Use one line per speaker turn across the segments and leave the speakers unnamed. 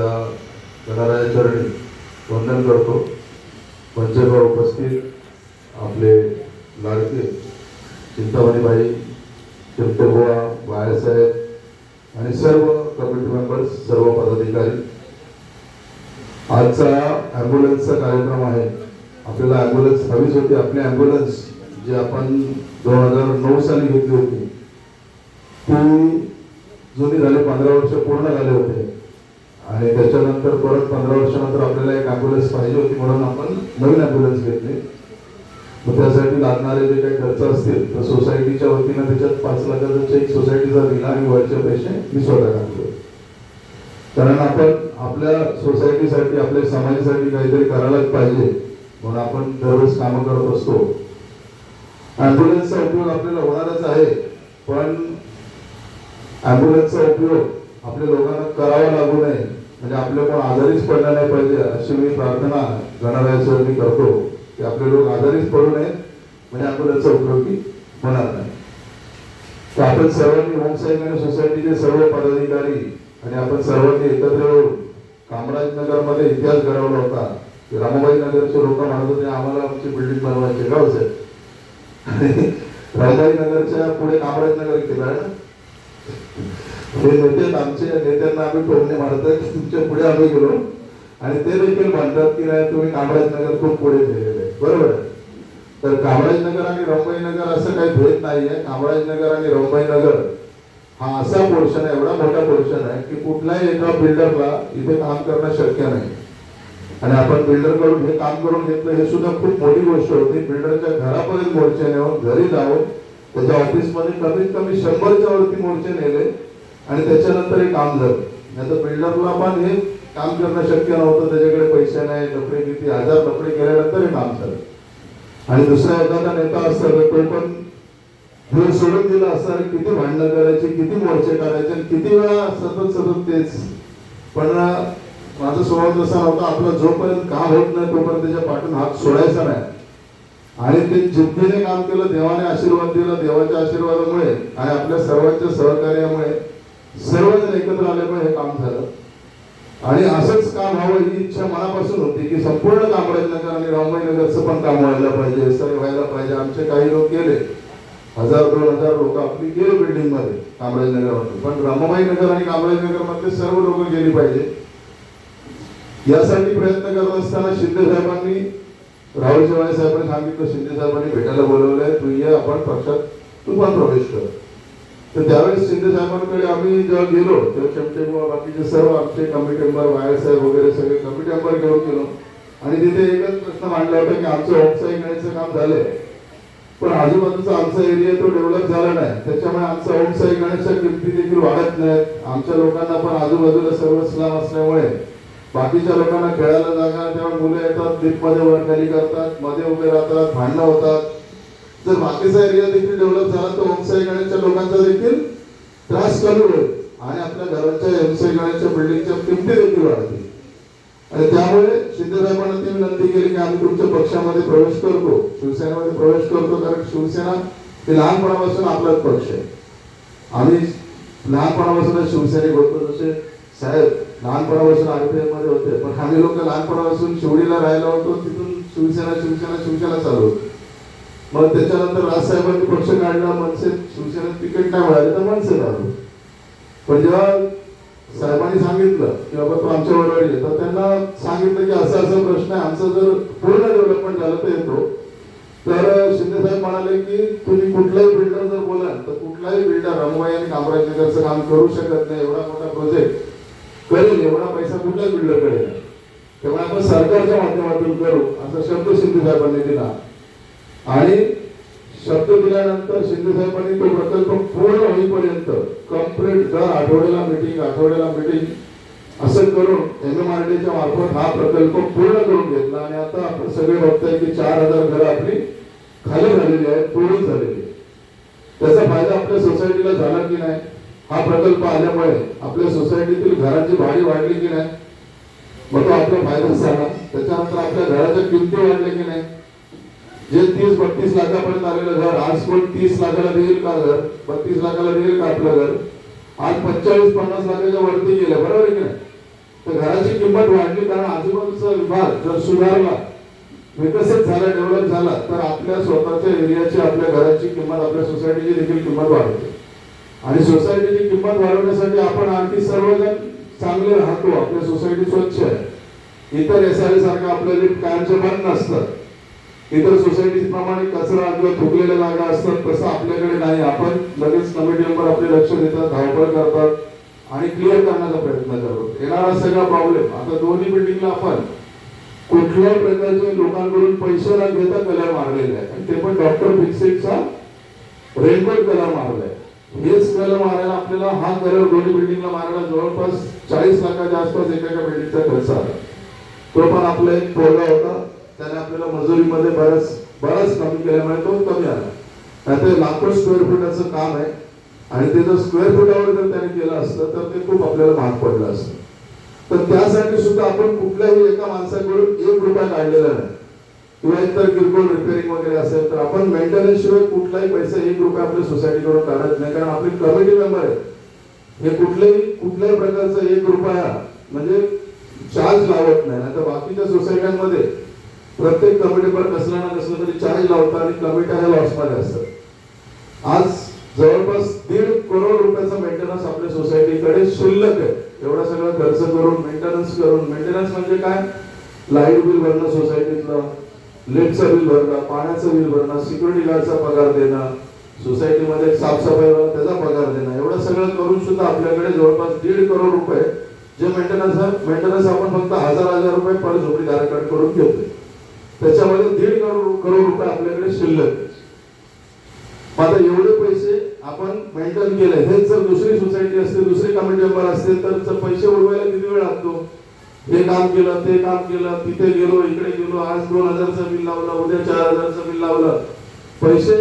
त्या गणराया चरणी वंदन करतो. मंचवर उपस्थित आपले लाडके चिंतामणीबाई चिमटेबुवा बाळासाहेब आणि सर्व कमिटी मेंबर्स सर्व पदाधिकारी. आजचा ॲम्ब्युलन्सचा कार्यक्रम आहे. आपल्याला ॲम्ब्युलन्स हवीच होती. आपली ॲम्ब्युलन्स जी आपण दोन हजार नऊ साली घेतली होती ती जुनी झाले पंधरा वर्ष पूर्ण झाले होते. आणि त्याच्यानंतर परत पंधरा वर्षानंतर आपल्याला एक ॲम्ब्युलन्स पाहिजे होती म्हणून आपण नवीन ॲम्ब्युलन्स घेतली. मग त्यासाठी लागणारे जे काही खर्च असतील तर सोसायटीच्या वतीनं त्याच्यात पाच लाखाचा चेक सोसायटीचा दिला आणि वरचे पैसे मी स्वतः टाकले कारण आपण आपल्या सोसायटीसाठी आपल्या समाजासाठी काहीतरी करायलाच पाहिजे म्हणून आपण दररोज कामं करत असतो. ॲम्ब्युलन्सचा उपयोग आपल्याला होणारच आहे पण ॲम्ब्युलन्सचा उपयोग आपल्या लोकांना करावा लागू नये. म्हणजे आपले कोण आजारीच पडला नाही पाहिजे अशी मी प्रार्थना गणरायाचं मी करतो की आपले लोक आजारीच पडू नये म्हणजे आपण याचा उपयोगी होणार नाही. तर आपण सर्वांनी होमसाहेब आणि सोसायटीचे सर्व पदाधिकारी आणि आपण सर्वांनी एकत्र येऊन कामराजनगरमध्ये इतिहास घडवला होता. की रामाबाई नगरचे लोक म्हणत होते आम्हाला आमची बिल्डिंग बनवायची गाव साहेब. आणि रामाबाई नगरच्या पुढे कामराजनगर केला केलं आहे हे नेते आमच्या नेत्यांना आम्ही टोमणे मारत आहे तुमच्यापुढे आम्ही गेलो. आणि ते देखील म्हणतात की नाही तुम्ही कामराज नगर खूप पुढे गेलेले आहे. बरोबर तर कामराज नगर आणि रंबाई नगर असं काही भेद नाहीये कामराज नगर आणि रंबाई नगर हा असा पोर्शन आहे एवढा मोठा पोर्शन आहे की कुठल्याही एका बिल्डरला इथे काम करणं शक्य नाही. आणि आपण बिल्डरकडून हे काम करून घेतलं हे सुद्धा खूप मोठी गोष्ट होती. बिल्डरच्या घरापर्यंत मोर्चे नेऊन घरी जाऊन त्याच्या ऑफिसमध्ये कमीत कमी शंभरच्या वरती मोर्चे नेले. आणि त्याच्यानंतर हे काम झालं. नाही तर बिल्डरला पण हे काम करणं शक्य नव्हतं. त्याच्याकडे पैसे नाही लफडे किती हजार लफडे केल्यानंतर हे काम झालं. आणि दुसरा एखादा नेता असताना तो पण हे सोडून दिलं असताना आणि किती भांडणं करायची किती मोर्चे करायचे आणि किती वेळा सतत सतत तेच. पण माझा स्वभाव तसा नव्हता आपला जोपर्यंत काम होत नाही तोपर्यंत त्याच्या पाठून हात सोडायचा नाही. आणि ते जिद्दीने काम केलं देवाने आशीर्वाद दिला. देवाच्या आशीर्वादामुळे आणि आपल्या सर्वांच्या सहकार्यामुळे सर्वजण एकत्र आल्यामुळे हे काम झालं. आणि असंच काम व्हावं ही इच्छा मनापासून होती की संपूर्ण कामराज नगर आणि रामबाई नगरचं पण काम व्हायला पाहिजे सगळे व्हायला पाहिजे. आमचे काही लोक गेले. हजार दोन हजार लोक आपली गेले बिल्डिंगमध्ये कामराज नगरमध्ये. पण रामबाई नगर आणि कामराज नगरमध्ये सर्व लोक गेली पाहिजे. यासाठी प्रयत्न करत असताना शिंदे साहेबांनी राहुल शेवाळे साहेबांनी सांगितलं शिंदे साहेबांनी भेटायला बोलवलंय. तू ये आपण पक्षात तू पण प्रवेश कर. तर त्यावेळेस शिंदे साहेबांकडे आम्ही जेव्हा गेलो तेव्हा शेमटे बुवा बाकीचे सर्व आमचे कमिटी मेंबर वायर साहेब वगैरे सगळे कमिटी मेंबर घेऊन गेलो. आणि तिथे एकच प्रश्न मांडला होता की आमचं होमसाई घेण्याचं काम झालंय. पण आजूबाजूचा आमचा एरिया तो डेव्हलप झाला नाही. त्याच्यामुळे आमचा होमसाई गणेशच्या किमती देखील वाढत नाहीत. आमच्या लोकांना पण आजूबाजूला सर्व स्लॅम असल्यामुळे. बाकीच्या लोकांना खेळायला जागा तेव्हा मुलं येतात लिफ्टमध्ये करतात मध्ये उभे राहतात भांडणं होतात. जर बाकीचा एरिया देखील डेव्हलप झाला तर ओमसाई गणेशच्या लोकांचा देखील त्रास कमी होईल आणि आपल्या घराच्या ओमसाई गणेशच्या बिल्डिंगच्या किमती देखील वाढतील. आणि त्यामुळे शिंदे साहेबांना ती विनंती केली की आम्ही तुमच्या पक्षामध्ये प्रवेश करतो शिवसेनेमध्ये प्रवेश करतो कारण शिवसेना हे लहानपणापासून आपलाच पक्ष आहे. आम्ही लहानपणापासून शिवसैनिक होतो जसे साहेब लहानपणापासून आरपीएममध्ये होते पण आम्ही लोक लहानपणापासून शिवडीला राहिला होतो तिथून शिवसेना शिवसेना शिवसेना चालू होती. मग त्याच्यानंतर राजसाहेबांनी पक्ष काढला मनसे शिवसेनेत तिकीट नाही मिळाले तर मनसे आलो. पण जेव्हा साहेबांनी सांगितलं की बाबा तू आमच्या बरोबर ये तर त्यांना सांगितलं की असा असा प्रश्न आहे आमचं जर पूर्ण डेव्हलपमेंट झालं तर येतो. तर शिंदे साहेब म्हणाले की तुम्ही कुठलाही बिल्डर जर बोलाल तर कुठलाही बिल्डर रमवाई आणि कामराज नगरचं काम करू शकत नाही एवढा मोठा प्रोजेक्ट करेल एवढा पैसा कुठल्याच बिल्डरकडे नाही त्यामुळे आपण सरकारच्या माध्यमातून करू असा शब्द शिंदे साहेबांनी दिला. आणि शब्द दिल्यानंतर शिंदे साहेबांनी तो प्रकल्प पूर्ण होईपर्यंत कंप्लीट दर आठवड्याला मीटिंग आठवड्याला मीटिंग असं करून एम एम आर डीच्या मार्फत हा प्रकल्प पूर्ण करून घेतला. आणि आता आपण सगळे बघताय की चार हजार घरं आपली खाली झालेली आहेत पूर्ण झालेली त्याचा फायदा आपल्या सोसायटीला झाला की नाही? हा प्रकल्प आल्यामुळे आपल्या सोसायटीतील घरांची भाडी वाढली की नाही? मग तो आपला फायदा झाला. त्याच्यानंतर आपल्या घराच्या किमती वाढल्या की नाही? जे तीस बत्तीस लाखापर्यंत आलेलं घर आज कोण तीस लाखाला देईल का घर? बत्तीस लाखाला देईल का आपलं घर? आज पंचेचाळीस पन्नास लाखाच्या वरती गेलं बरोबर आहे की नाही? तर घराची किंमत वाढली कारण आजूबाजूचा विभाग जर सुधारला विकसित झाला डेव्हलप झाला तर आपल्या स्वतःच्या एरियाची आपल्या घराची किंमत आपल्या सोसायटीची देखील किंमत वाढते. आणि सोसायटीची किंमत वाढवण्यासाठी आपण आणखी सर्वजण चांगले राहतो आपल्या सोसायटी स्वच्छ आहे. इतर एस आर सारखं आपलं लिफ्ट कायमचं बंद नसतं. इतर सोसायटी प्रमाणे कचरा किंवा थुकलेल्या जागा असतात तसं आपल्याकडे नाही. आपण लगेच कमिटी मेंबर आपले लक्ष देतात धावपळ करतात आणि क्लिअर करण्याचा प्रयत्न करतो. येणारा सगळा प्रॉब्लेम आता दोन्ही बिल्डिंगला आपण कुठल्याही प्रकारचे लोकांकडून पैसे न घेता कलर मारलेले आहे आणि ते पण डॉक्टर फिक्सेटचा रेनकोट कलर मारलाय हेच कलर मारायला आपल्याला हा कलर दोन्ही बिल्डिंगला मारायला जवळपास चाळीस लाखाच्या आसपास एका एका बिल्डिंगचा खर्च आला. तो पण आपला एक पोरगा होता. त्याने आपल्याला मजुरीमध्ये बराच बराच कमी केल्यामुळे म्हणजे तो कमी आला. नाहीतर लाखो स्क्वेअर फुटाचं काम आहे. आणि ते जर स्क्वेअर फुटावर जर त्याने केलं असतं तर ते खूप आपल्याला महाग पडलं असतं. तर त्यासाठी सुद्धा आपण कुठल्याही एका माणसाकडून एक रुपया काढलेला नाही. किंवा एकतर किरकोळ रिपेअरिंग वगैरे असेल तर आपण मेंटेनन्स शिवाय कुठलाही पैसा एक रुपया आपल्या सोसायटीकडून काढत नाही. कारण आपली कमिटी मेंबर आहेत. हे कुठल्याही कुठल्याही प्रकारचा एक रुपया म्हणजे चार्ज लावत नाही. आता बाकीच्या सोसायट्यांमध्ये प्रत्येक कमिटीवर कसलं ना कसलं तरी चार्ज लावतात आणि कमिट्या ह्या लॉसमध्ये असतात आज जवळपास दीड करोड रुपयाचा मेंटेनन्स आपल्या सोसायटीकडे शुल्लक आहे. एवढा सगळा खर्च करून मेंटेनन्स करून मेंटेनन्स म्हणजे काय? लाइट बिल भरणं सोसायटीतलं लिफ्टचं बिल भरणं पाण्याचं बिल भरणं सिक्युरिटी गार्डचा पगार देणं सोसायटीमध्ये साफसफाईवर त्याचा पगार देणं एवढं सगळं करून सुद्धा आपल्याकडे जवळपास दीड करोड रुपये जे मेंटेनन्स मेंटेनन्स आपण फक्त हजार हजार रुपये पर झोपडीधारकांकडून घेतोय. त्याच्यामध्ये दीड करोड करोड रुपये आपल्याकडे शिल्लक. आता एवढे पैसे आपण मेंटेन केले. हे जर दुसरी सोसायटी असते दुसरी कमिटी मेंबर असते तर पैसे उडवायला किती वेळ लागतो? हे काम केलं ते काम केलं तिथे गेलो इकडे गेलो आज दोन हजारचं बिल लावलं उद्या चार हजारचं बिल लावलं. पैसे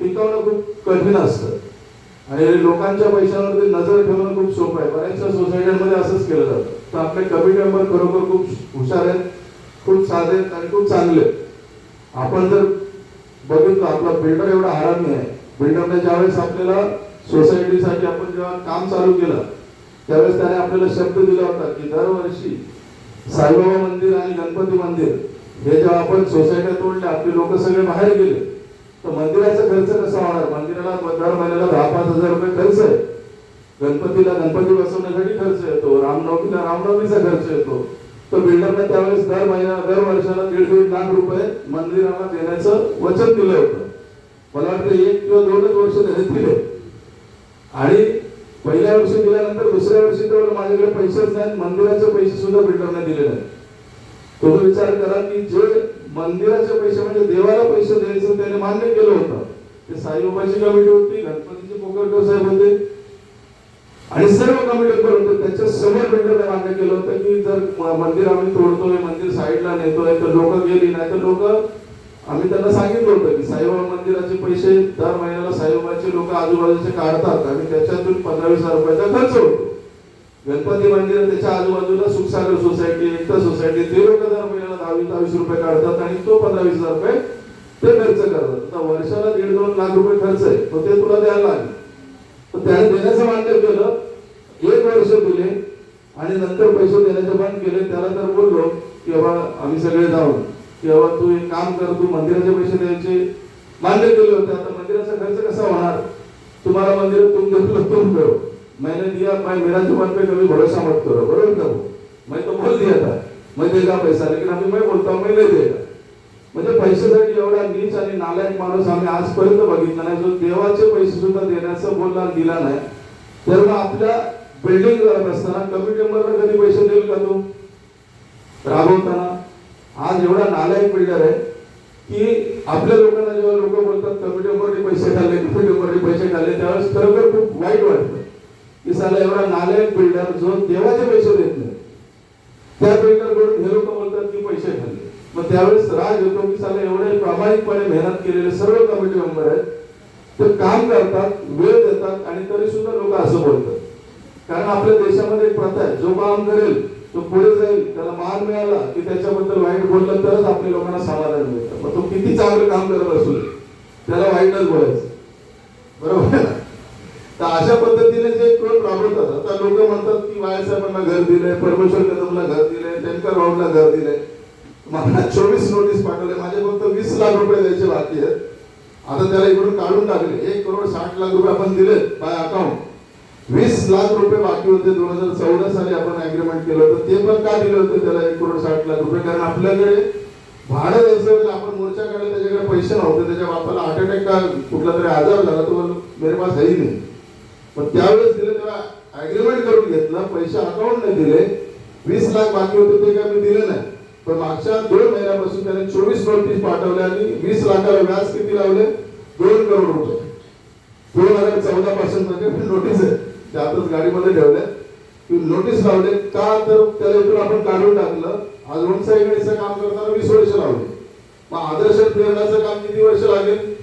टिकवणं खूप कठीण असतं. आणि लोकांच्या पैशावरती नजर ठेवणं खूप सोपं आहे. बऱ्याचशा सोसायट्यांमध्ये असंच केलं जातं. तर आपले कमिटी मेंबर खरोखर खूप हुशार आहेत. खूप साधे आहेत आणि खूप चांगले. आपण जर बघितलं आपला बिल्डर एवढा हरामी आहे. बिल्डरने ज्यावेळेस आपल्याला सोसायटीसाठी आपण जेव्हा काम चालू केलं त्यावेळेस त्याने आपल्याला शब्द दिला होता की दरवर्षी साईबाबा मंदिर आणि गणपती मंदिर हे जेव्हा आपण सोसायट्या तोडल्या आपले लोक सगळे बाहेर गेले तर मंदिराचा खर्च कसा होणार मंदिराला दर महिन्याला दहा पाच हजार रुपये खर्च आहे. गणपतीला गणपती बसवण्यासाठी खर्च येतो रामनवमीला रामनवमीचा खर्च येतो. तो बिल्डरने त्यावेळेस दर महिना दर वर्षाला दीड दीड लाख रुपये मंदिराला देण्याचं वचन दिलं होतं. मला वाटतं एक किंवा दोनच वर्ष त्याने दिले. आणि पहिल्या वर्षी दिल्यानंतर दुसऱ्या वर्षी तर माझ्याकडे पैसेच नाहीत मंदिराचे पैसे सुद्धा बिल्डरने दिले नाही तुम्ही विचार करा की जे मंदिराचे पैसे म्हणजे देवाला पैसे द्यायचं त्याने मान्य केलं होतं. ते साईबाबाची कमिटी होती गणपतीचे पोकरकर साहेब होते आणि सर्व कमिटी होते त्याच्यासमोर बिल्डरने मान्य केलं होतं की जर मंदिर आम्ही तोडतोय मंदिर साईडला नेतोय तर लोक गेली नाही तर लोक आम्ही त्यांना सांगितलं होतं की साईबाबा मंदिराचे पैसे दर महिन्याला साईबाबाचे लोक आजूबाजूचे काढतात आणि त्याच्यातून पंधरा वीस हजार रुपयाचा खर्च होतो. गणपती मंदिर त्याच्या आजूबाजूला सुखसागर सोसायटी एकता सोसायटी ते लोक दर महिन्याला दहावीस दहावीस रुपये काढतात आणि तो पंधरा वीस हजार रुपये ते खर्च करतात. तर वर्षाला दीड दोन लाख रुपये खर्च आहे तो ते तुला द्यायला लागेल. त्याने देण्याचं मान्य केलं एक वर्ष दिले आणि नंतर पैसे देण्याचं बंद केले. त्याला तर बोललो की बाबा आम्ही सगळे जाऊ की बाबा तू एक काम कर तू मंदिराचे पैसे द्यायचे. मान्य केले होते. आता मंदिराचा खर्च कसा होणार? तुम्हाला मंदिर तुम देखो तुम करो मैंने दिया मैं मेरा जुबान पे कभी भरोसा मत करो. बरोबर का? मैं तो बोल दिया था. मैं देगा पैसा लेकिन अभी मैं बोलता हूँ मैं नहीं देगा. म्हणजे पैशासाठी एवढा नीच आणि नालायक माणूस आम्ही आजपर्यंत बघितला नाही जो देवाचे पैसे सुद्धा देण्याचं बोलला दिला नाही तर मग आपल्या बिल्डिंग करत असताना कमी मेंबरला कधी पैसे देईल का तो? राबवताना. आज एवढा नालायक बिल्डर आहे की आपल्या लोकांना जेव्हा लोक बोलतात कमी टेंबरने पैसे खाल्ले कमी टेंबरने पैसे खाल्ले त्यावेळेस खरोखर खूप वाईट वाटतं की साला एवढा नालायक बिल्डर जो देवाचे पैसे देत नाही त्या बिल्डरकडून हे लोक बोलतात की पैसे खाल्ले मग त्यावेळेस राज एकोणीसाला एवढे प्रामाणिकपणे मेहनत केलेले सर्व कमिटी मेंबर आहेत. ते काम करतात वेळ देतात आणि तरी सुद्धा लोक असं बोलतात. कारण आपल्या देशामध्ये एक प्रथा आहे जो काम करेल तो पुढे जाईल त्याला मान मिळाला की त्याच्याबद्दल वाईट बोललं तरच आपल्या लोकांना समाधान मिळतं. मग तो किती चांगलं काम करत असू दे, त्याला वाईटच बोलायचं. बरोबर आहे तर अशा पद्धतीने जे क्रम राबवतात आता लोक म्हणतात की वाय घर दिलंय परमेश्वर कदमला घर दिलंय टेनकर राऊंडला घर दिले मला चोवीस नोटीस पाठवले. माझे फक्त वीस लाख रुपये द्यायचे बाकी आहेत. आता त्याला इकडून काढून टाकले. एक करोड साठ लाख रुपये आपण दिले बाय अकाउंट वीस लाख रुपये बाकी होते दोन हजार चौदा साली आपण अग्रीमेंट केलं होतं. ते पण का दिले होते त्याला एक करोड साठ लाख रुपये? कारण आपल्याकडे भाडं द्यायचं आपण मोर्चा काढला त्याच्याकडे पैसे नव्हते. त्याच्या बापाला हार्ट अटॅक का कुठला तरी आजार झाला तो मेरे पास है नाही. पण त्यावेळेस दिले तेव्हा अग्रीमेंट करून घेतलं. पैसे अकाउंट नाही दिले. वीस लाख बाकी होते ते काय मी दिले नाही. पण मागच्या दोन महिन्यापासून त्याने चोवीस नोटीस पाठवले आणि वीस लाखाला व्याज किती लावले? दोन करोड रुपये. दोन हजार चौदा पासून म्हणजे नोटीस आहे. ते आताच गाडीमध्ये ठेवल्या. नोटीस लावले. का तर त्याला इथून आपण काढून टाकलं. आज वनसा इकडे काम करताना वीस वर्ष लावले. मग आदर्श प्रेरणाचं काम किती वर्ष लागेल?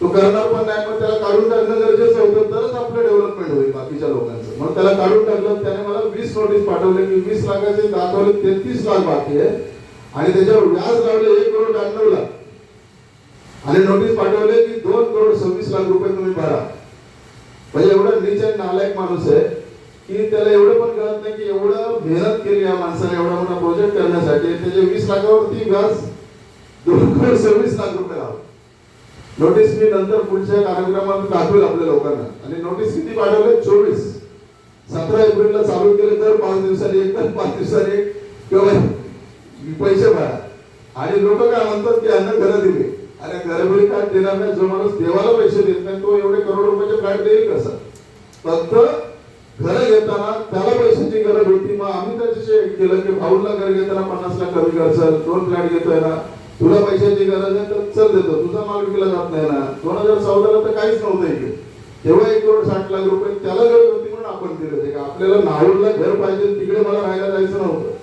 तो करणार पण नाही पण त्याला काढून टाकणं गरजेचं होतं तरच आपलं डेव्हलपमेंट होईल बाकीच्या लोकांचं. म्हणून त्याला काढून टाकलं त्याने मला वीस नोटीस पाठवले. की वीस लाखाचे दाखवले तेहतीस लाख बाकी आहे. आणि त्याच्यावर व्याज लावले एक करोड अण्णव लाख आणि नोटीस पाठवले की दोन करोड सव्वीस लाख रुपये तुम्ही भरा. म्हणजे एवढा नीच आणि नालायक माणूस आहे की त्याला एवढं पण कळत नाही की एवढं मेहनत केली या माणसाने एवढा मोठा प्रोजेक्ट करण्यासाठी. त्याचे वीस लाखावरती व्याज दोन करोड सव्वीस लाख रुपये लावले. नोटीस मी नंतर पुढच्या कार्यक्रमात दाखवेल आपल्या लोकांना. आणि नोटीस किती पाठवले? चोवीस. सतरा एप्रिलला चालू केले तर पाच दिवसांनी एक तर पाच दिवसांनी एक. किंवा पैसे भरा. आणि लोक काय म्हणतात की अन्न घरं दिले. अरे घरबरी काय देणार नाही? जो माणूस देवाला पैसे देत नाही तो एवढे करोड रुपयाचे फ्लॅट देईल कसं? फक्त घर घेताना त्याला पैशाची गरज होती. मग आम्ही त्याच्याशी केलं की भाऊला घर घेताना पन्नास लाख कमी कर दोन फ्लॅट घेतोय ना. तुला पैशाची गरज आहे तर चल देतो. तुझा माल विकला जात नाही ना. दोन हजार चौदाला तर काहीच नव्हतं इकडे. तेव्हा एक करोड साठ लाख रुपये त्याला गरज होती म्हणून आपण दिले होते आपल्याला नाहूरला घर पाहिजे तिकडे मला राहायला जायचं नव्हतं.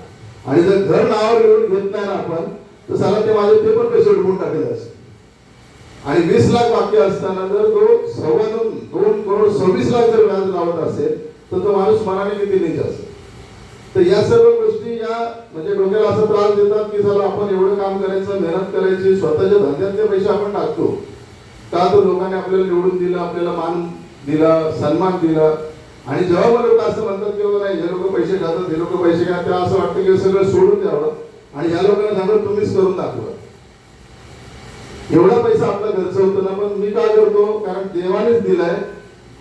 आणि जर घर नावावर घेऊन घेत नाही ना आपण तर साला ते माझे ते पण पैसे उडवून टाकले असते. आणि वीस लाख बाकी असताना जर तो सव्वा दोन दोन करोड सव्वीस लाख जर व्याज लावत असेल तर तो माणूस मनाने किती नीच असेल तर या सर्व गोष्टी या म्हणजे डोक्याला असा त्रास देतात की चला आपण एवढं काम करायचं मेहनत करायची स्वतःच्या धंद्यातले पैसे आपण टाकतो. का तो लोकांनी आपल्याला निवडून दिलं आपल्याला मान दिला सन्मान दिला? आणि जेव्हा मला लोक असं म्हणतात की बाबा नाही हे लोक पैसे खातात हे लोक पैसे घ्या त्या असं वाटतं की सगळं सोडून द्यावं. आणि या लोकांना सांगत तुम्हीच करून दाखवा. एवढा पैसा आपला खर्च होतो ना पण मी काय करतो कारण देवानेच दिलाय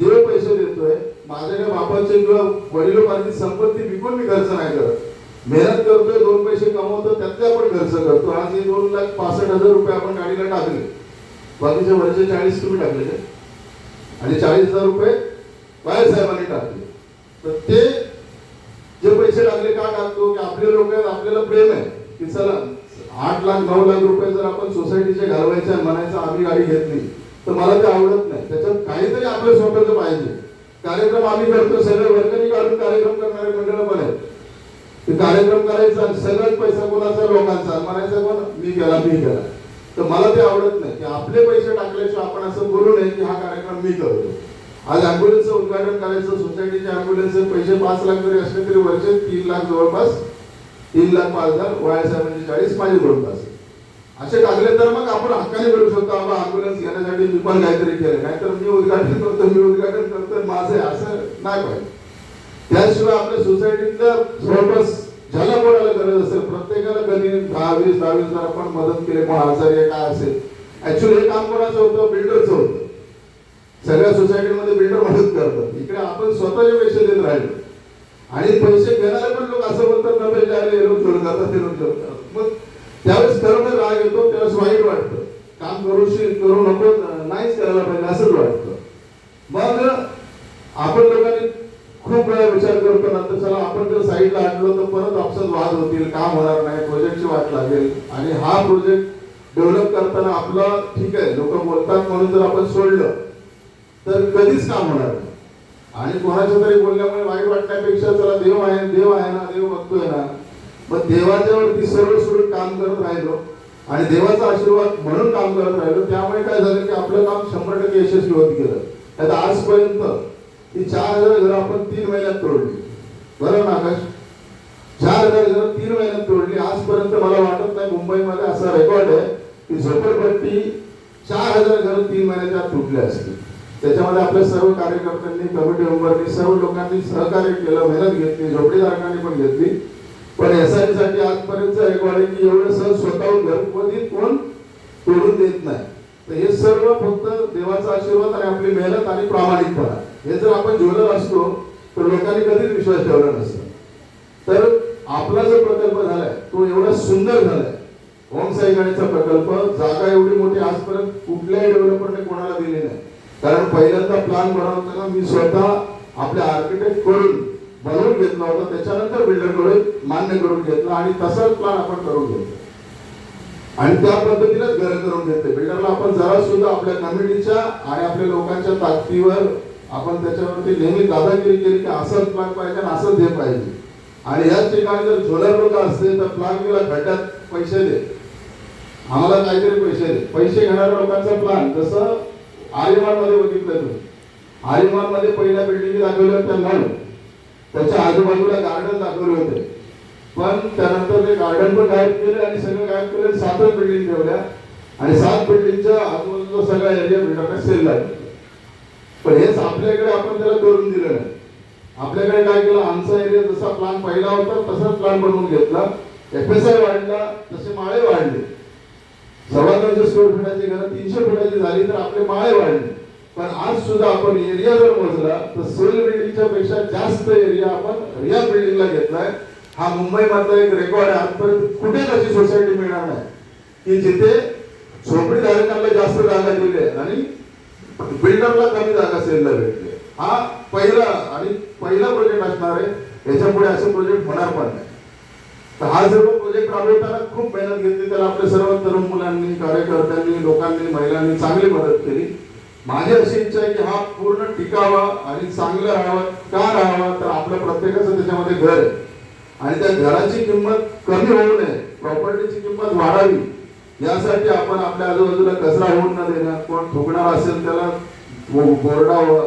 देव पैसे देतोय. माझ्या काय बापाचे किंवा वडिलोपार्जित संपत्ती विकून मी खर्च नाही करत. मेहनत करतोय दोन पैसे कमवतो त्यातले आपण खर्च करतो. आज हे दोन लाख पासष्ट हजार रुपये आपण गाडीला टाकले. बाकीचे वरचे चाळीस तुम्ही टाकले आणि चाळीस हजार रुपये बाहेर साहेबांनी टाकले. तर ते जे पैसे टाकले का टाकतो? की आपले लोक आहेत आपल्याला प्रेम आहे. की चला आठ लाख नऊ लाख रुपये जर आपण सोसायटीचे घालवायचे म्हणायचं आम्ही गाडी घेतली तर मला ते आवडत नाही. त्याच्यात काहीतरी आपलं स्वतःचं पाहिजे. कार्यक्रम आम्ही करतो सगळे वर्गणी काढून कार्यक्रम करणारे मंडळ पण आहेत ते कार्यक्रम करायचा सगळ्यात पैसा कोणाचा? लोकांचा. म्हणायचा कोण? मी केला मी केला. तर मला ते आवडत नाही. की आपले पैसे टाकल्याशिवाय आपण असं बोलू नये की हा कार्यक्रम मी करतो. आज अँब्युलन्सचं उद्घाटन करायचं सोसायटीचे अँब्युलन्सचे पैसे पाच लाख जरी असले तरी वरचे तीन लाख जवळपास तीन लाख पाच हजार म्हणजे चाळीस माझे जवळपास. असे टाकले तर मग आपण हक्काने मिळू शकतो आपण अँब्युलन्स घेण्यासाठी मी पण काहीतरी केलं नाहीतर मी उद्घाटन करतो मी उद्घाटन करतो माझं असं नाही पाहिजे. त्याशिवाय आपल्या सोसायटीतलं जवळपास ज्याला कोणाला गरज असेल प्रत्येकाला कधी दहा वीस दहा वीस जर आपण मदत केली कोण आजारी आहे काय असेल. ऍक्च्युली हे काम कोणाचं होतं? बिल्डरचं होतं. सगळ्या सोसायटीमध्ये बिल्डर मदत करतात. इकडे आपण स्वतःचे पैसे देत राहिलो. आणि पैसे घेणारे पण लोक असं बोलतात ना पैसे आले हे लोक जोड जातात ते लोक जोड जातात. मग त्यावेळेस खरोखर राग येतो त्यावेळेस वाईट वाटतं. काम करूशी करू नको नाहीच करायला पाहिजे असंच वाटतं. मग आपण लोकांनी खूप वेळा विचार करतो नंतर चला आपण जर साईडला आणलो तर परत आपसात वाद होतील काम होणार नाही प्रोजेक्टची वाट लागेल. आणि हा प्रोजेक्ट डेव्हलप करताना आपला ठीक आहे लोक बोलतात म्हणून जर आपण सोडलं तर कधीच काम होणार नाही. आणि कोणाच्या तरी बोलल्यामुळे वाईट वाटण्यापेक्षा चला देव आहे देव आहे ना देव बघतोय ना मग देवाच्या वरती सर्व सोडून काम करत राहिलो. आणि देवाचा आशीर्वाद म्हणून काम करत राहिलो. त्यामुळे काय झालं की आपलं काम शंभर टक्के यशस्वी होत गेलं. त्यात आजपर्यंत ही चार हजार घरं आपण तीन महिन्यात तोडली. बरं ना आकाश? चार हजार घरं तीन महिन्यात तोडली. आजपर्यंत मला वाटत नाही मुंबईमध्ये असा रेकॉर्ड आहे की झोपडपट्टी चार हजार घरं तीन महिन्याच्या आत तुटले असतील. त्याच्यामध्ये आपल्या सर्व कार्यकर्त्यांनी कमिटी मेंबरनी सर्व लोकांनी सहकार्य केलं मेहनत घेतली झोपडीधारकांनी पण घेतली. पण एसआयसाठी आजपर्यंत रेकॉर्ड आहे की एवढं सहज स्वतःहून घरमध्ये कोण तोडून देत नाही. तर हे सर्व फक्त देवाचा आशीर्वाद आणि आपली मेहनत आणि प्रामाणिकपणा. हे जर आपण ज्वेलर असतो तर लोकांनी कधीच विश्वास ठेवला नसतो. तर आपला जो प्रकल्प झालाय तो एवढा सुंदर झालाय. ओम साई गणेशचा प्रकल्प जागा एवढी मोठी आजपर्यंत कुठल्याही डेव्हलपरने कोणाला दिली नाही. कारण पहिल्यांदा प्लॅन बनवताना मी स्वतः आपल्या आर्किटेक्ट करून बनवून घेतला होता. त्याच्यानंतर बिल्डरकडे मान्य करून घेतला आणि तसाच प्लॅन आपण करून घेतो आणि त्या पद्धतीनेच घर करून घेतले. बिल्डरला आपण जरा सुद्धा आपल्या कमिटीच्या आणि आपल्या लोकांच्या ताकदीवर आपण त्याच्यावरती नेहमी दादागिरी केली की असंच प्लॅन पाहिजे आणि असंच हे पाहिजे. आणि याच ठिकाणी जर झोलर लोक असते तर प्लॅन केला खड्ड्यात पैसे दे. आम्हाला काहीतरी पैसे दे. पैसे घेणाऱ्या लोकांचा प्लॅन जसं आरिमानमध्ये बघितलं तुम्ही. आरिमानमध्ये पहिल्या बिल्डिंग दाखवल्या होत्या नऊ त्याच्या आजूबाजूला गार्डन दाखवले होते. पण त्यानंतर ते गार्डन पण गायब केले आणि सगळं गायब केले सातच बिल्डिंग ठेवल्या. आणि सात बिल्डिंगच्या आजूबाजूचा सगळा एरिया बिल्डरने सेल लागले पण हेच आपल्याकडे आपण त्याला करून दिलं नाही. आपल्याकडे काय केलं? आमचा एरिया जसा प्लॅन पहिला होता तसाच प्लॅन बनवून घेतला. एफ एस आय वाढला तसे माळे वाढले. सव्वा दोनशे स्क्वेअर फुटाची घरं तीनशे फुटाची झाली तर आपले माळे वाढले. पण आज सुद्धा आपण एरिया जर मोजला तर सेल बिल्डिंगच्या पेक्षा जास्त एरिया आपण रिया बिल्डिंगला घेतलाय. हा मुंबई मधला एक रेकॉर्ड आहे. आजपर्यंत कुठेच अशी सोसायटी मिळणार नाही. की जिथे झोपडीधारकांना जास्त जागा दिली आणि बिल्डरला कमी जागा सेलला भेटली हा पहिला आणि पहिला प्रोजेक्ट असणार आहे. याच्यामुळे असे प्रोजेक्ट होणार पण नाही. तर हा सर्व प्रोजेक्ट राबवताना खूप मेहनत घेतली. त्याला आपल्या सर्व तरुण मुलांनी कार्यकर्त्यांनी लोकांनी महिलांनी चांगली मदत केली. माझ्या अशी इच्छा आहे की हा पूर्ण टिकावा आणि चांगलं राहावं का राहावा तर आपल्या प्रत्येकाचं त्याच्यामध्ये घर आहे. आणि त्या घराची किंमत कमी होऊ नये प्रॉपर्टीची किंमत वाढावी यासाठी आपण आपल्या आजूबाजूला कचरा होऊन न देणं कोण थुकणार असेल त्याला बोरडावं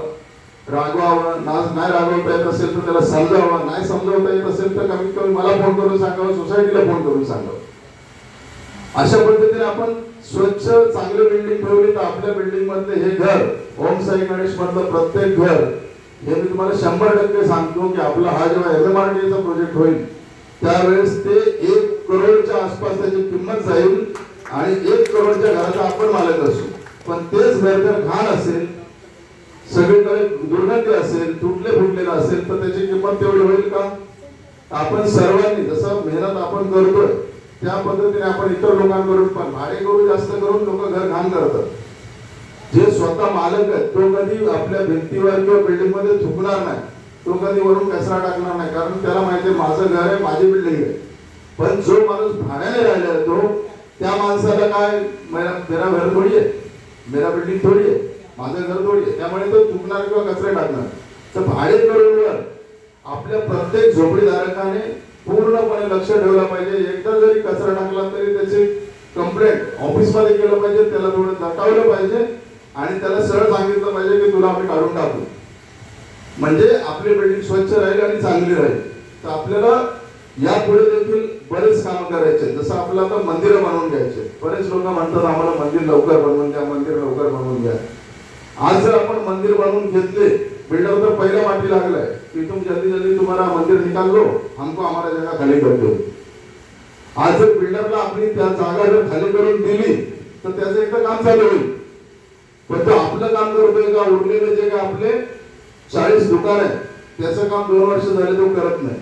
रागवावं नाच नाही रागवता येत असेल तर त्याला समजावं नाही समजावता येत असेल तर कमीत कमी मला फोन करून सांगावं सोसायटीला फोन करून सांगावं. अशा पद्धतीने आपण स्वच्छ चांगली बिल्डिंग ठेवली तर आपल्या बिल्डिंग मधले हे घर ओम साई गणेश मधलं प्रत्येक घर हे मी तुम्हाला शंभर टक्के सांगतो की आपला हा जेव्हा एम आर चा प्रोजेक्ट होईल त्यावेळेस ते एक करोडच्या आसपास त्याची किंमत जाईल आणि एक करोडच्या घराचा आपण मालक असू. पण तेच घर जर घाण असेल सगळीकडे दुर्गंधी असेल तुटले फुटलेलं असेल तर त्याची किंमत तेवढी होईल का? आपण सर्वांनी जसं मेहनत आपण करतोय त्या पद्धतीने आपण इतर लोकांकडून पण भाडे जास्त करून लोक घर घाण करतात. जे स्वतः मालक आहेत तो कधी आपल्या भिंतीवर किंवा बिल्डिंगमध्ये थुकणार नाही. तो कधी वरून कचरा टाकणार नाही. कारण त्याला माहिती आहे माझं घर आहे माझी बिल्डिंग आहे. पण जो माणूस भाड्याने राहिला आहे तो त्या माणसाला काय मेरा मेरा घर थोडी आहे. मेरा बिल्डिंग थोडी आहे. माझं घर थोडी आहे. त्यामुळे तो थुकणार किंवा कचरे टाकणार तर भाडे आपल्या प्रत्येक झोपडीधारकाने पूर्णपणे लक्ष ठेवलं पाहिजे. एकदा जरी कचरा टाकला तरी त्याची कंप्लेंट ऑफिसमध्ये केलं पाहिजे त्याला थोडं दटावलं पाहिजे आणि त्याला सरळ सांगितलं पाहिजे की तुला आम्ही काढून टाकू. म्हणजे आपली बिल्डिंग स्वच्छ राहील आणि चांगली राहील. तर आपल्याला यापुढे देखील बरेच काम करायचे जसं आपलं आता मंदिरं बनवून घ्यायचे बरेच लोक म्हणतात आम्हाला मंदिर लवकर बनवून द्या मंदिर लवकर बनवून घ्या आज जर आपण मंदिर बनवून घेतले बिल्डर तर पहिलं माटी लागलाय. की तुम जल्दी जल्दी तुम्हाला मंदिर निकाल लो हमको हमारा जगह खाली कर दो। आज जर बिल्डरला आपली त्या जागा जर खाली करून दिली तर त्याचं एकदा काम चालू होईल. पण तो आपलं काम करतोय का उरलेले जे काय आपले चाळीस दुकान आहे त्याचं काम दोन वर्ष झाले तो करत नाही.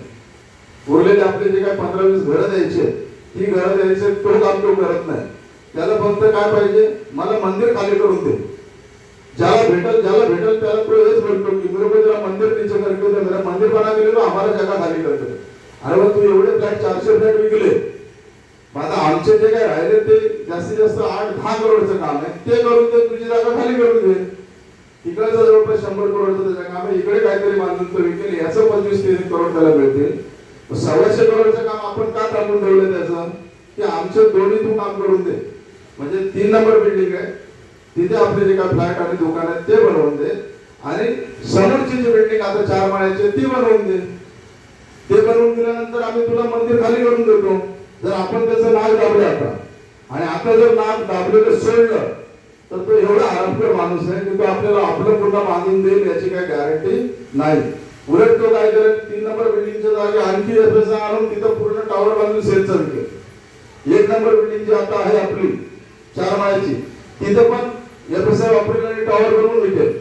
उरलेले आपले जे काय पंधरा वीस घरं द्यायचे ती घरं द्यायचे तो काम तो करत नाही. त्याला फक्त काय पाहिजे? मला मंदिर खाली करून दे. ज्याला भेटल ज्याला भेटल त्याला तो हेच बोलतो की बरोबर त्याला मंदिर नीचे करके दे मंदिर बना के तो खाली करतो. अरे मग तू एवढे फ्लॅट चारशे फ्लॅट विकले आता आमचे जे काय राहिले ते जास्तीत जास्त आठ दहा करोडचं काम आहे. ते करून ते तुझी जागा खाली करून घे इकडचं जवळपास शंभर करोडचं त्याचं काम आहे. इकडे काहीतरी बांधून तो विकेल याचं पंचवीस तीस करोड त्याला मिळतील. सव्वाशे करोडचं काम आपण का टाकून ठेवलं त्याचं? की आमचं दोन्ही तू काम करून दे. म्हणजे तीन नंबर बिल्डिंग आहे. तिथे आपले जे काय फ्लॅट आणि दुकान आहेत ते बनवून दे. आणि समोरची जी बिल्डिंग आता चार माळ्याची ती बनवून दे. ते बनवून दिल्यानंतर आम्ही तुला मंदिर खाली करून देतो. जर आपण त्याचं नाक दाबलं आता आणि आता जर नाक दाबलेलं सोडलं तर तो एवढा हरामखोर माणूस आहे की तो आपल्याला आपलं पुन्हा बांधून देईल याची काही गॅरंटी नाही. उलट तो काय करेल तीन नंबर बिल्डिंगच्या जागी आणखी आणून तिथं पूर्ण टावर बांधून सेलचा विकेल एक नंबर बिल्डिंग जी आता आहे आपली चार माळ्याची तिथं पण एफएस वापरेल आणि बनवून विकेल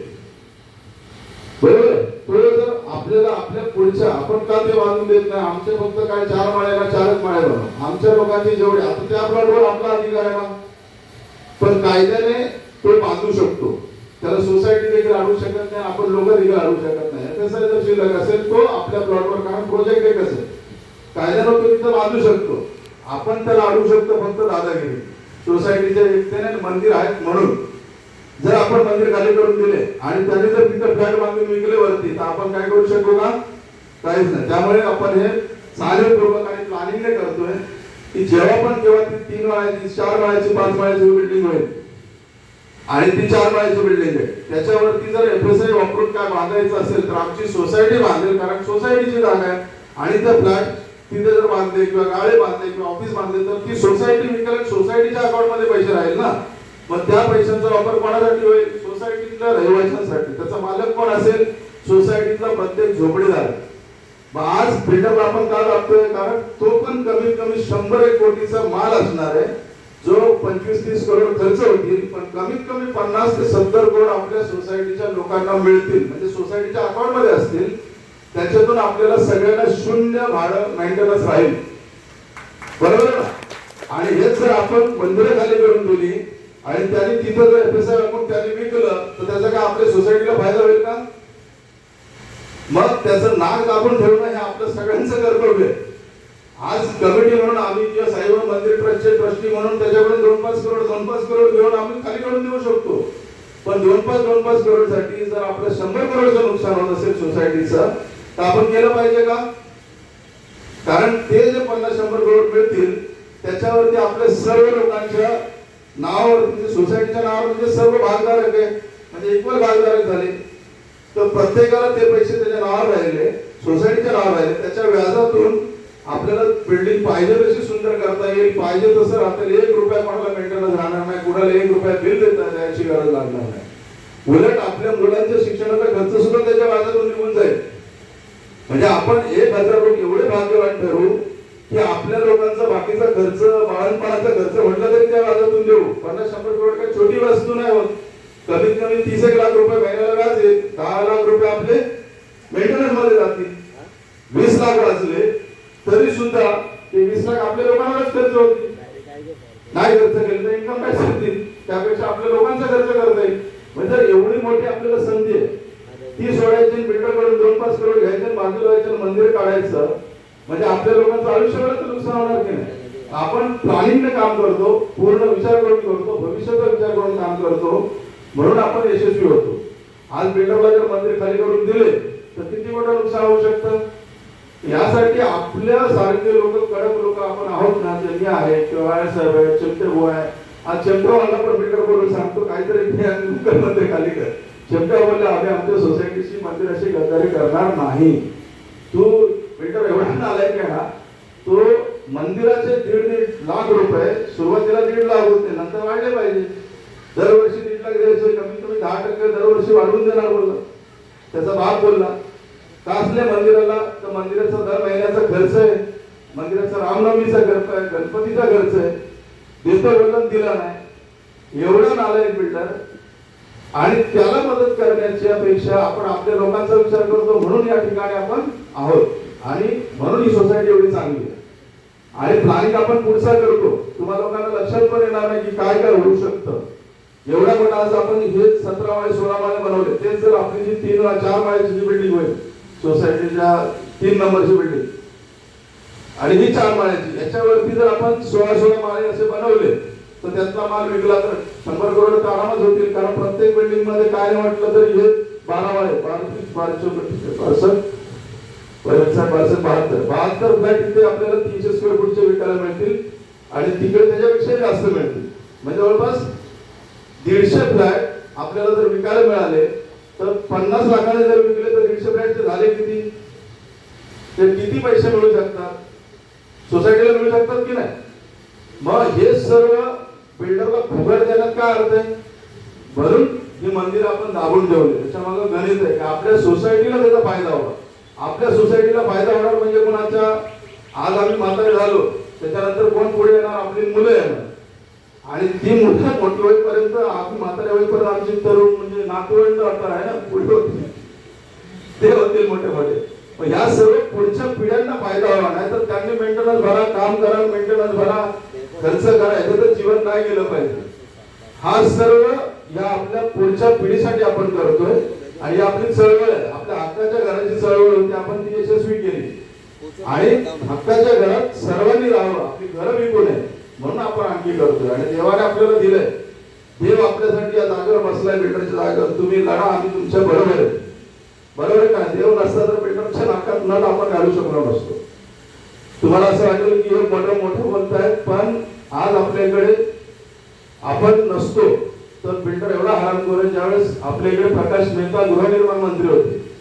बरोबर? आहे? जर आपल्याला आपल्या पुढच्या आपण का ते बांधून देत नाही? आमचे फक्त काय चार माळ्याला चारच माळ्याला आमच्या लोकांची जेवढी आता त्या प्लॉटवर आपला अधिकार आहे ना? पण कायद्याने तो बांधू शकतो. त्याला सोसायटी देखील आणू शकत नाही आपण लोक देखील आणू शकत नाही. FSI जर शिल्लक असेल तो आपल्या प्लॉटवर कारण प्रोजेक्ट एक असेल. कायद्याने तो तिथं बांधू शकतो. आपण त्याला अडवू शकतो फक्त दादागिरी. सोसायटीच्या व्यक्तीने मंदिर आहेत म्हणून. जर आपण मंदिर खाली करून दिले आणि त्याने जर तिथं फ्लॅट बांधून विकले वरती तर आपण काय करू शकू का? काहीच नाही. त्यामुळे आपण हे जाणीवपूर्वक आणि प्लॅनिंगने करतोय की जेव्हा पण जेव्हा ती तीन माळ्याची चार माळ्याची पाच माळ्याची बिल्डिंग होईल. आणि ती चार माळ्याची बिल्डिंग आहे. त्याच्यावरती जर एफएसआय वापरून काय बांधायचं असेल तर आमची सोसायटी बांधेल कारण सोसायटीची जागा आहे. आणि ते फ्लॅट तिथे जर बांधले किंवा गाळे बांधले किंवा ऑफिस बांधले तर ती सोसायटी विकेल सोसायटीच्या अकाउंटमध्ये पैसे राहील ना. मग त्या पैशांचा वापर कोणासाठी होईल? सोसायटीतल्या रहिवाशांसाठी. त्याचा मालक कोण असेल? सोसायटीतला प्रत्येक झोपडीदार. मग आज बिल्डअप आपण का लागतोय कारण तो पण कमीत कमी शंभर एक कोटीचा माल असणार आहे. जो पंचवीस तीस करोड खर्च होतील पण कमीत कमी पन्नास ते सत्तर करोड आपल्या सोसायटीच्या लोकांना मिळतील. म्हणजे सोसायटीच्या अकाउंटमध्ये असतील. त्याच्यातून आपल्याला सगळ्यांना शून्य भाडं मेंटेनन्स राहील. बरोबर ना? आणि हेच जर आपण मंदिरं खाली करून दिली आणि त्यांनी तिथं जर एफएसआय वापरून त्यांनी विकलं तर त्याचा काय आपल्या सोसायटीला फायदा होईल का? मग त्याचं नाक दाबून ठेवणं हे आपलं सगळ्यांचं कर्तव्य आहे. आज कमिटी म्हणून आम्ही किंवा साईबाबा मंदिर ट्रस्टचे ट्रस्टी म्हणून त्याच्याकडून दोन पाच करोड दोन पाच करोड घेऊन आम्ही खाली काढून देऊ शकतो. पण दोन पाच दोन पाच करोडसाठी जर आपलं शंभर करोडचं नुकसान होत असेल सोसायटीचं तर आपण केलं पाहिजे का? कारण ते जे पन्नास शंभर करोड मिळतील त्याच्यावरती आपल्या सर्व लोकांच्या नावावर म्हणजे सोसायटीच्या नावावर म्हणजे सर्व भागधारक आहे म्हणजे इक्वल भागधारक झाले. तर प्रत्येकाला ते पैसे त्याच्या नावावर राहिले सोसायटीच्या नावावर राहिले. त्याच्या व्याजातून आपल्याला बिल्डिंग पाहिजे तशी सुंदर करता येईल. पाहिजे तसं राहता. एक रुपया कोणाला मेंटेनन्स राहणार नाही. कुणाला एक रुपया बिल देता द्यायची गरज लागणार नाही. उलट आपल्या मुलांच्या शिक्षणाचा खर्च सुद्धा त्याच्या व्याजातून निघून जाईल. म्हणजे आपण एक हजार लोक एवढे भाग्यवान ठरू की आपल्या लोकांचा बाकीचा खर्च बाळणपणाचा खर्च म्हटलं तरी त्या व्याजातून देऊ. पन्नास शंभर करोड काही छोटी वस्तू नाही होत. कमीत कमी तीस एक लाख रुपये महिन्याला व्याज आहे. दहा लाख रुपये आपले मेंटेनन्समध्ये जातील. वीस लाख वाचले तरी सुद्धा ते वीस लाख आपल्या लोकांनाच खर्च होतील. नाही खर्च केलं तर इन्कम टॅक्स येतील त्यापेक्षा आपल्या लोकांचा खर्च करता येईल. म्हणजे एवढी मोठी आपल्याला संधी आहे. ती सोडायची बिल्डरकडून दोन पाच करोड घ्यायचे बाजूला व्हायचं मंदिर काढायचं. म्हणजे आपल्या लोकांचं आयुष्यभराचं नुकसान होणार की नाही? आपण प्लॅनिंगने काम करतो पूर्ण विचार करून करतो भविष्याचा विचार करून काम करतो म्हणून आपण यशस्वी होतो. आज बिल्डरला जर मंदिर खाली करून दिले तर किती मोठं नुकसान होऊ शकतं? यासाठी आपल्या सारखे लोक कडक लोक आपण आहोत ना त्यांनी मी आहे किंवा साहेब आहे चिमटे भाऊ आहे. आज चिमटेवाला पण बिल्डर करून सांगतो काहीतरी मुख्यमंत्री खाली कर. चिमटे बोलले आम्ही आमच्या सोसायटीशी मंदिराची गद्दारी करणार नाही. तू बिल्डर एवढा नालायक आहे ना तो मंदिराचे दीड लाख रुपये सुरुवातीला दीड लाख होते नंतर वाढले पाहिजे. दरवर्षी दीड लाख द्यायचे कमीत कमी दहा टक्के दरवर्षी वाढवून देणार बोलला. त्याचा बाप बोलला कासले मंदिराला तर मंदिराचा दर महिन्याचा खर्च आहे. मंदिराचा रामनवमीचा खर्च आहे गणपतीचा खर्च आहे. देतो बोलून दिला नाही. एवढा नालायक बिल्डर. आणि त्याला मदत करण्याच्या पेक्षा आपण आपल्या लोकांचा विचार करतो म्हणून या ठिकाणी आपण आहोत. आणि म्हणून ही सोसायटी एवढी चांगली आहे. आणि प्लॅनिंग आपण पुढचा करतो. तुम्हाला लोकांना लक्षात पण येणार नाही की काय काय होऊ शकतं. एवढ्या मोठा आज आपण हे सतरा माळे सोळा माळे बनवले तेच जर आपली जी तीन चार माळ्याची जी बिल्डिंग होईल सोसायटीच्या तीन नंबरची बिल्डिंग आणि ही चार माळ्याची याच्यावरती जर आपण सोळा सोळा माळे असे बनवले तर त्यातला माल विकला तर शंभर करोड तर आरामात होतील कारण प्रत्येक बिल्डिंगमध्ये काय नाही म्हटलं तरी हे बारा माळे बारा तीस बारा चौकट बहात्तर. बहात्तर फ्लॅट इथे आपल्याला तीनशे स्क्वेअर फूटचे विकायला मिळतील आणि तिकडे त्याच्यापेक्षा जास्त मिळतील. म्हणजे जवळपास दीडशे फ्लॅट आपल्याला जर विकायला मिळाले तर पन्नास लाखाने जर विकले तर दीडशे फ्लॅटचे झाले किती? ते किती पैसे मिळू शकतात? सोसायटीला मिळू शकतात की नाही? मग हे सर्व बिल्डरला फुकट देण्यात काय अर्थ आहे? म्हणून हे मंदिर आपण दाबून ठेवली. त्याच्यामागे गणित आहे. की आपल्या सोसायटीला त्याचा फायदा होणार. आपल्या सोसायटीला फायदा होणार म्हणजे कोणाच्या आज आम्ही म्हातारे झालो त्याच्यानंतर कोण पुढे येणार? आपली मुलं येणार. आणि ती मुलं मोठी होईपर्यंत आपली म्हातारे होईपर्यंत आमची तरुण म्हणजे नातवंड आता आहे ना पुढे होते. ते होतील मोठे मोठे. पण ह्या सर्व पुढच्या पिढ्यांना फायदा व्हावा नाही तर त्यांनी मेंटेनन्स भरा काम करा मेंटेनन्स भरा खर्च करा याचं तर जीवन नाही गेलं पाहिजे. हा सर्व या आपल्या पुढच्या पिढीसाठी आपण करतोय. आणि आपली चळवळ आहे. आपल्या हक्काच्या घराची चळवळ होती आपण ती यशस्वी केली. आणि हक्काच्या घरात सर्वांनी राहावं आपली घरं विकू नये म्हणून आपण आणखी करतोय. आणि देवाने आपल्याला दिलंय देव आपल्यासाठी या जागेवर बसलाय बिल्डरच्या जागेवर तुम्ही लढा आम्ही तुमच्या बरोबर आहे बरोबर आहे का देव नसता तर बिल्डरच्या नाकात नट आपण घालू शकलो नसतो तुम्हाला असं वाटेल की हे मोठं मोठं बोलतायत पण आज आपल्याकडे आपण नसतो तर बिल्डर एवढा हराम करून ज्यावेळेस आपल्या इकडे प्रकाश मेहता गृहनिर्माण मंत्री होते.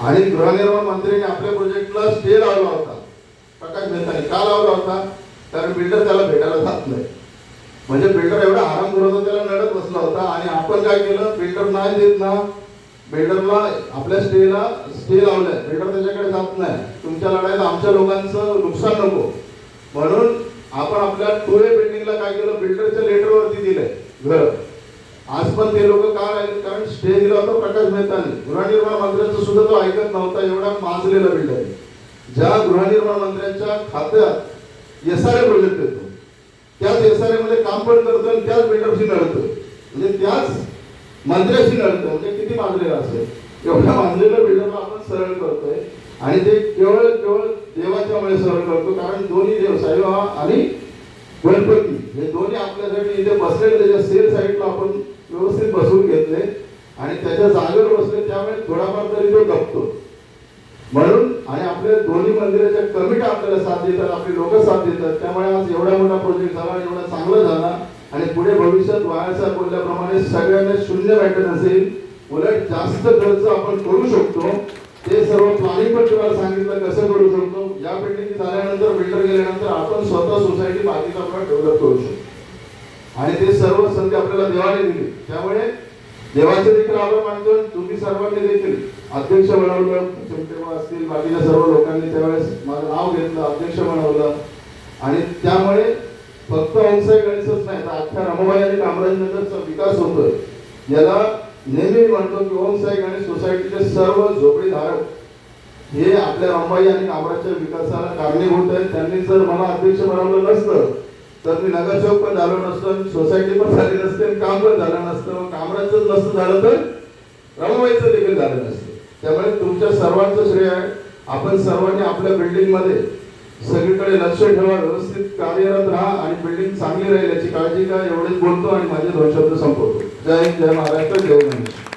आणि गृहनिर्माण मंत्र्यांनी आपल्या प्रोजेक्टला स्टे लावला होता. प्रकाश मेहताने का लावला होता? कारण बिल्डर त्याला भेटायला जात नाही. म्हणजे बिल्डर एवढा आराम करत होता त्याला नडत बसला होता आणि आपण काय केलं? बिल्डर नाही देत ना. बिल्डरला आपल्या स्टेला स्टे लावलाय. बिल्डर त्याच्याकडे जात नाही. तुमच्या लढाईत आमच्या लोकांचं नुकसान नको. म्हणून आपण आपल्या टू ए बिल्डिंगला काय केलं? बिल्डरच्या लेटरवरती दिलंय. घर. आज पण ते लोक का दिला होता प्रकाश मेहताने गृहनिर्माण मंत्र्यांचं सुद्धा तो ऐकत नव्हता एवढा माजलेला बिल्डर ज्या गृहनिर्माण मंत्र्यांच्या खात्यात एस आर प्रोजेक्ट येतो त्याच एस आरमध्ये काम पण करतो आणि त्याच बिल्डरशी लढतो. म्हणजे त्याच मंत्र्याशी लढतो. म्हणजे किती माजलेला असेल? एवढ्या माजलेल्या बिल्डरला आपण सरळ करतोय आणि ते केवळ केवळ देवाच्या मुळे सरळ करतो कारण दोन्ही देव साईबाबा आणि गणपती हे दोन्ही आपल्यासाठी इथे बसलेले त्याच्या सेल साईडला आपण व्यवस्थित बसवून घेतले. आणि त्याच्या जागेवर बसले त्यामुळे थोडाफार तरी तो गपतो म्हणून आणि आपल्या दोन्ही मंदिराच्या कमिट्या आपल्याला साथ देतात आपले लोक साथ देतात त्यामुळे आज एवढा मोठा प्रोजेक्ट झाला आणि एवढा चांगला झाला. आणि पुढे भविष्यात वायासाहेब बोलल्याप्रमाणे सगळ्यांना शून्य भेटत असेल उलट जास्त खर्च आपण करू शकतो. ते सर्व प्लॅनिंग पण तुम्हाला सांगितलं कसं करू शकतो. या बिल्डिंग झाल्यानंतर बिल्डर गेल्यानंतर आपण स्वतः सोसायटी बाकीचा आपण डेव्हलप करू शकतो. आणि ते सर्व संधी आपल्याला देवाने दिली. त्यामुळे देवाचे देखील आभार मानतो तुम्ही सर्वांनी देखील अध्यक्ष बनवलं असतील बाकीच्या सर्व लोकांनी त्यावेळेस माझं नाव घेतलं अध्यक्ष बनवलं आणि त्यामुळे फक्त व्यवसाय गणेशच नाही तर अख्ख्या रमाबाई आणि कामराजनगरचा विकास होतोय. याला नेहमी म्हणतो की ओम साई गणेश सोसायटीचे सर्व झोपडीधारक हे आपल्या रमाबाई आणि कामराजच्या विकासाला कारणीभूत आहेत. त्यांनी जर मला अध्यक्ष बनवलं नसतं तर मी नगरसेवक पण झालो नसतो आणि सोसायटी पण झाली नसते आणि काम पण झालं नसतं कामराचं नसतं झालं तर रमाबाईचं देखील झालं नसतं. त्यामुळे तुमच्या सर्वांचं श्रेय आहे. आपण सर्वांनी आपल्या बिल्डिंगमध्ये सगळीकडे लक्ष ठेवा व्यवस्थित कार्यरत राहा आणि बिल्डिंग चांगली राहील याची काळजी घ्या. एवढेच बोलतो आणि माझे दोन शब्द संपवतो. जय हिंद जय महाराष्ट्र जय गणेश